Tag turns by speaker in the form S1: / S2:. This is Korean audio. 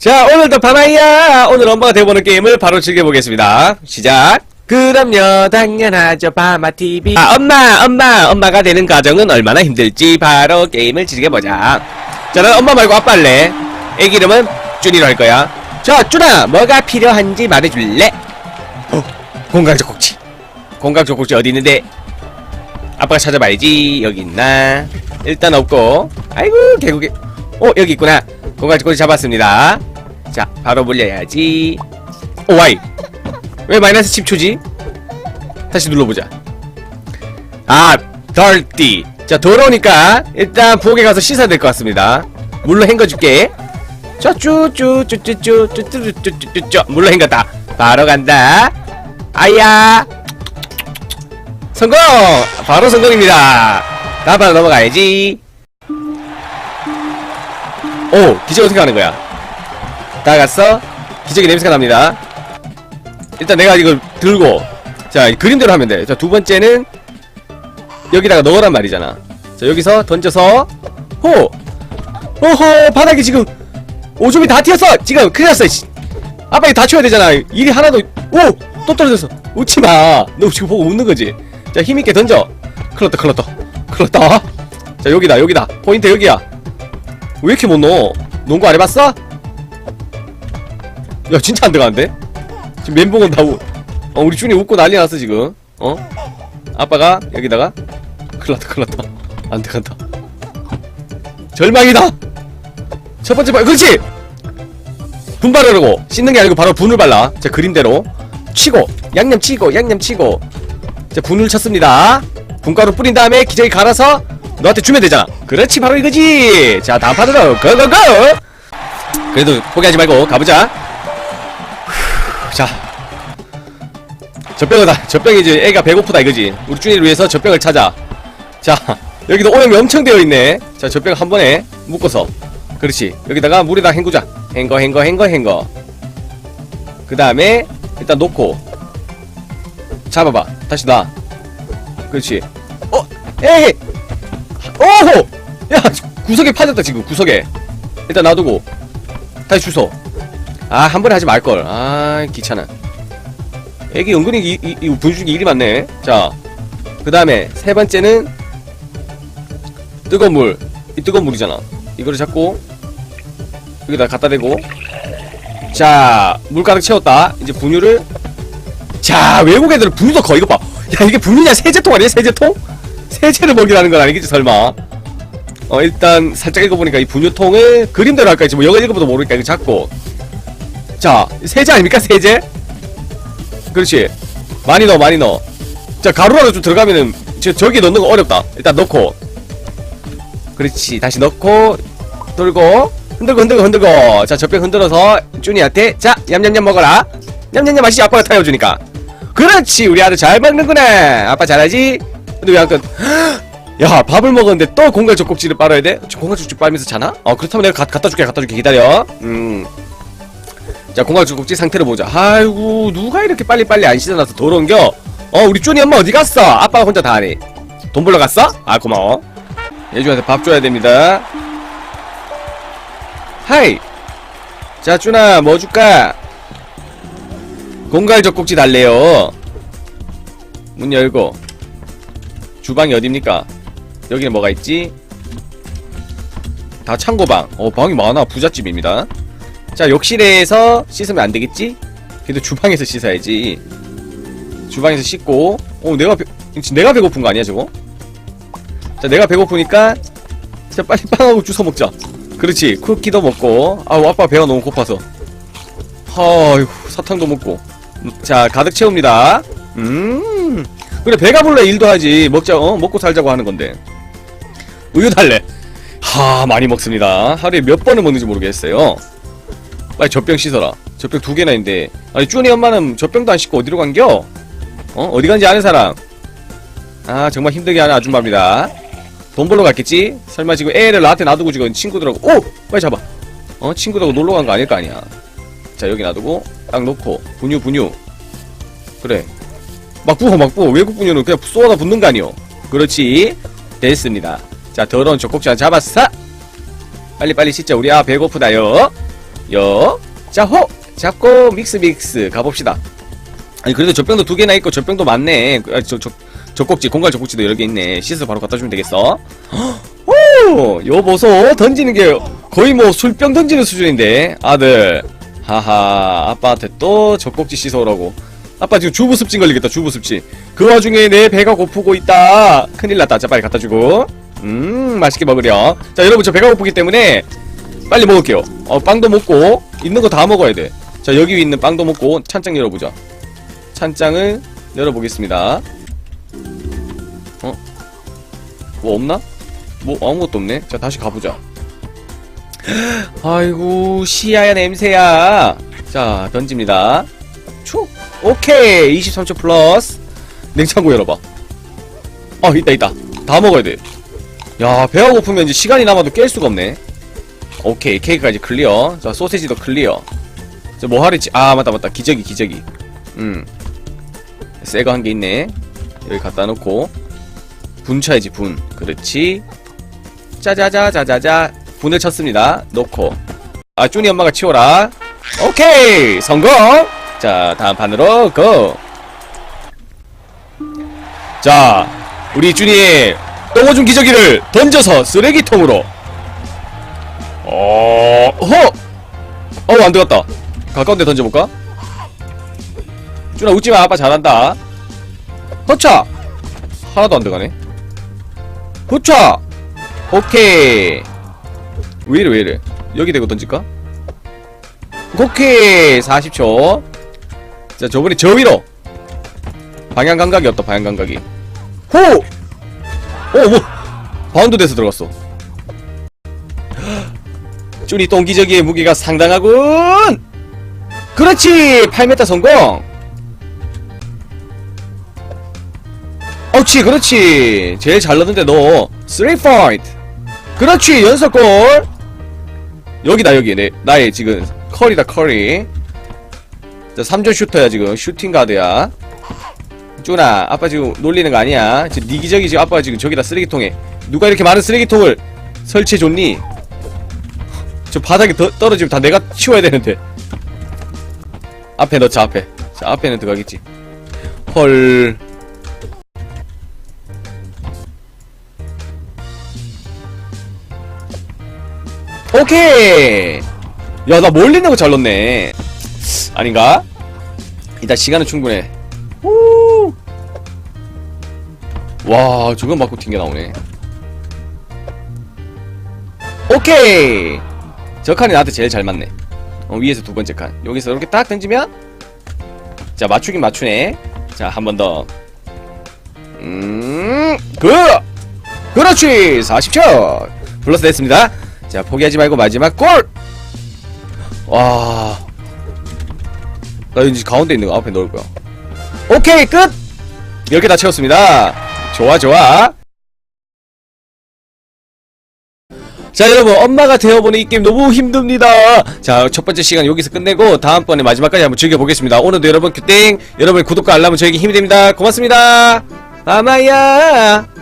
S1: 자, 오늘도 바나이야! 오늘 엄마가 대보는 게임을 바로 즐겨보겠습니다. 시작! 그럼요, 당연하죠, 바마TV. 아, 엄마, 엄마, 엄마가 되는 과정은 얼마나 힘들지, 바로 게임을 즐겨보자. 자, 난 엄마 말고 아빠 할래. 애기 이름은 쭈니로 할 거야. 자, 쭈나, 뭐가 필요한지 말해줄래? 어. 공강적 꼭지 어디 있는데? 아빠가 찾아봐야지. 여기 있나? 일단 없고. 아이고, 개구개. 어, 여기 있구나. 공강적 꼭지 잡았습니다. 자, 바로 물려야지. 오, 와이. 왜 마이너스 10초지? 다시 눌러보자. 아, dirty. 자, 더러우니까 일단 부엌에 가서 씻어야 될 것 같습니다. 물로 헹궈줄게. 자, 쭈쭈쭈쭈쭈쭈쭈쭈쭈쭈 물로 헹궜다. 바로 간다. 아야. 성공! 바로 성공입니다. 다음 판 넘어가야지. 오, 기적 어떻게 하는 거야? 다 갔어? 기적의 냄새가 납니다. 일단 내가 이걸 들고 자이 그림대로 하면 돼. 자 두 번째는 여기다가 넣으란 말이잖아. 자 여기서 던져서 호 오호 바닥에 지금 오줌이 다 튀었어. 지금 큰일 났어. 씨. 아빠 이거 다 치워야 되잖아. 일이 하나도 오 또 떨어졌어. 웃지 마. 너 지금 보고 웃는 거지. 자 힘있게 던져. 났다 큰일 났다. 자 여기다 여기다 포인트 여기야. 왜 이렇게 못 넣어? 농구 안 해봤어? 야 진짜 안 들어가는데? 지금 멘붕은 다 우, 어, 우리 준이 웃고 난리 났어 지금. 어? 아빠가 여기다가? 큰일났다 큰일났다. 안 들어간다. 절망이다! 첫 번째 발 그렇지! 분발하라고. 씻는 게 아니고 바로 분을 발라. 자 그림대로. 치고 양념 치고 양념 치고. 자 분을 쳤습니다. 분가루 뿌린 다음에 기저귀 갈아서 너한테 주면 되잖아. 그렇지 바로 이거지! 자 다음 판으로 고고고! 그래도 포기하지 말고 가보자 자. 젖병이다. 젖병이 이제 애가 배고프다 이거지. 우리 준이를 위해서 젖병을 찾아. 자 여기도 오염이 엄청 되어 있네. 자 젖병 한 번에 묶어서. 그렇지. 여기다가 물에다 헹구자. 헹궈 헹궈 헹궈 헹궈. 그 다음에 일단 놓고. 잡아봐. 다시 놔. 그렇지. 어 에이! 오호 야 구석에 파졌다 지금. 구석에. 일단 놔두고. 다시 주소 아, 한 번에 하지 말걸. 아, 귀찮아. 애기 은근히 이, 이, 이 분주기 일이 많네. 자, 그 다음에 세 번째는 뜨거운 물. 이 뜨거운 물이잖아. 이거를 잡고 여기다 갖다 대고 자, 물 가득 채웠다. 이제 분유를 자, 외국 애들은 분유도 거의 이거 봐. 야, 이게 분유냐? 세제통 아니야? 세제통? 세제를 먹이라는 건 아니겠지, 설마. 어, 일단 살짝 읽어보니까 이 분유통을 그림대로 할까? 지금 뭐 영어 읽어봐도 모르니까 이거 잡고 자, 세제 아닙니까? 세제? 그렇지. 많이 넣어, 많이 넣어. 자, 가루라도 좀 들어가면은, 저, 저기 넣는 거 어렵다. 일단 넣고. 그렇지. 다시 넣고, 돌고, 흔들고, 흔들고, 흔들고. 자, 젖병 흔들어서, 쭈니한테, 자, 냠냠냠 먹어라. 냠냠냠 맛이 아빠가 타여주니까. 그렇지. 우리 아들 잘 먹는구나. 아빠 잘하지? 근데 왜안 끝? 야, 밥을 먹었는데 또 공갈 젖꼭지를 빨아야 돼? 저 공갈 젖꼭지 빨면서 자나? 어, 그렇다면 내가 가, 갖다 줄게, 갖다 줄게. 기다려. 음. 자 공화주국지 상태를 보자. 아이고 누가 이렇게 빨리빨리 안 씻어놔서 더러운겨? 어 우리 쪼니 엄마 어디 갔어? 아빠가 혼자 다 하네 돈 벌러 갔어? 아 고마워. 예주한테 밥 줘야 됩니다. 하이! 자 쭈나 뭐 줄까? 공갈 젖꼭지 달래요. 문 열고. 주방이 어딥니까? 여기는 뭐가 있지? 다 창고방. 어 방이 많아. 부잣집입니다 자 욕실에서 씻으면 안 되겠지? 그래도 주방에서 씻어야지. 주방에서 씻고. 어 내가 배, 내가 배고픈 거 아니야 저거? 자 내가 배고프니까 자 빨리 빵하고 주워 먹자. 그렇지 쿠키도 먹고. 아우 아빠 배가 너무 고파서. 아이고 사탕도 먹고. 자 가득 채웁니다. 음 그래 배가 불러 일도 하지 먹자 어 먹고 살자고 하는 건데. 우유 달래. 하 많이 먹습니다. 하루에 몇 번을 먹는지 모르겠어요. 빨리 젖병 씻어라. 젖병 두 개나 있는데. 아니, 쭈니 엄마는 젖병도 안 씻고 어디로 간겨? 어? 어디 간지 아는 사람? 아, 정말 힘들게 하는 아줌마입니다. 돈 벌러 갔겠지? 설마 지금 애를 나한테 놔두고 지금 친구들하고, 오! 빨리 잡아. 어? 친구들하고 놀러 간 거 아닐 거 아니야. 자, 여기 놔두고, 딱 놓고, 분유, 분유. 그래. 막 부어, 막 부어. 외국 분유는 그냥 쏘아다 붙는 거 아니오. 그렇지. 됐습니다. 자, 더러운 젖꼭지 하나 잡았어! 빨리빨리 씻자. 우리 아, 배고프다요. 여, 자, 호! 잡고, 믹스, 믹스. 가봅시다. 아니, 그래도 젖병도 두 개나 있고, 젖병도 많네. 아, 저, 저, 젖꼭지, 공갈 젖꼭지도 여러 개 있네. 씻어서 바로 갖다 주면 되겠어. 오! 요 보소. 던지는 게 거의 뭐 술병 던지는 수준인데. 아들. 하하, 아빠한테 또 젖꼭지 씻어오라고. 아빠 지금 주부습진 걸리겠다, 주부습진. 그 와중에 내 배가 고프고 있다. 큰일 났다. 자, 빨리 갖다 주고. 음, 맛있게 먹으렴. 자, 여러분, 저 배가 고프기 때문에 빨리 먹을게요. 어, 빵도 먹고, 있는 거 다 먹어야 돼. 자, 여기 있는 빵도 먹고, 찬장 열어보자. 찬장을 열어보겠습니다. 어? 뭐 없나? 뭐 아무것도 없네. 자, 다시 가보자. 아이고, 시야야 냄새야. 자, 던집니다. 축! 오케이! 23초 플러스. 냉장고 열어봐. 아, 있다, 있다. 다 먹어야 돼. 야, 배가 고프면 이제 시간이 남아도 깰 수가 없네. 오케이, 케이크까지 클리어. 자, 소세지도 클리어. 저뭐 하랬지? 아, 맞다, 맞다. 기저귀, 기저귀. 음. 새거 한 개 있네. 여기 갖다 놓고. 분 쳐야지, 분. 그렇지. 짜자자자자자. 분을 쳤습니다. 놓고. 아, 쭈니 엄마가 치워라. 오케이! 성공! 자, 다음 판으로 고! 자, 우리 쭈니의 똥오줌 기저귀를 던져서 쓰레기통으로. 어, 허! 어, 안 들어갔다. 가까운 데 던져볼까? 쭈나 웃지 마, 아빠 잘한다. 허차! 하나도 안 들어가네. 후차! 오케이. 왜 이래, 왜 이래. 여기 대고 던질까? 오케이! 40초. 자, 저번에 저 위로! 방향 감각이 없다, 방향 감각이. 호! 어, 뭐, 바운드 돼서 들어갔어. 쭈니 똥기저귀의 무게가 상당하군! 그렇지! 8m 성공! 어치, 그렇지! 제일 잘 넣는데 너, 3포인트! 그렇지! 연속골! 여기다, 여기. 내, 나의 지금, 컬이다, 컬이. 자, 3점 슈터야, 지금. 슈팅 가드야. 쭈나, 아빠 지금 놀리는 거 아니야. 지금 니 기적이 지금 아빠가 지금 저기다 쓰레기통에. 누가 이렇게 많은 쓰레기통을 설치해줬니? 저 바닥에 더, 떨어지면 다 내가 치워야 되는데. 앞에 넣자, 앞에. 자, 앞에는 들어가겠지. 헐. 오케이! 야, 나 멀리 있는 거 잘 넣네. 아닌가? 일단 시간은 충분해. 후! 와, 저건 맞고 튕겨 나오네. 오케이! 저 칸이 나한테 제일 잘 맞네. 어, 위에서 두 번째 칸. 여기서 이렇게 딱 던지면 자, 맞추긴 맞추네. 자, 한 번 더. 음, 그! 그렇지! 40초! 플러스 됐습니다. 자, 포기하지 말고 마지막 골! 와. 나 왠지 가운데 있는 거 앞에 넣을 거야. 오케이, 끝! 이렇게 다 채웠습니다. 좋아, 좋아. 자 여러분 엄마가 되어보는 이 게임 너무 힘듭니다. 자 첫 번째 시간 여기서 끝내고 다음번에 마지막까지 한번 즐겨보겠습니다. 오늘도 여러분 큐땡! 여러분 구독과 알람은 저에게 힘이 됩니다. 고맙습니다. 마마야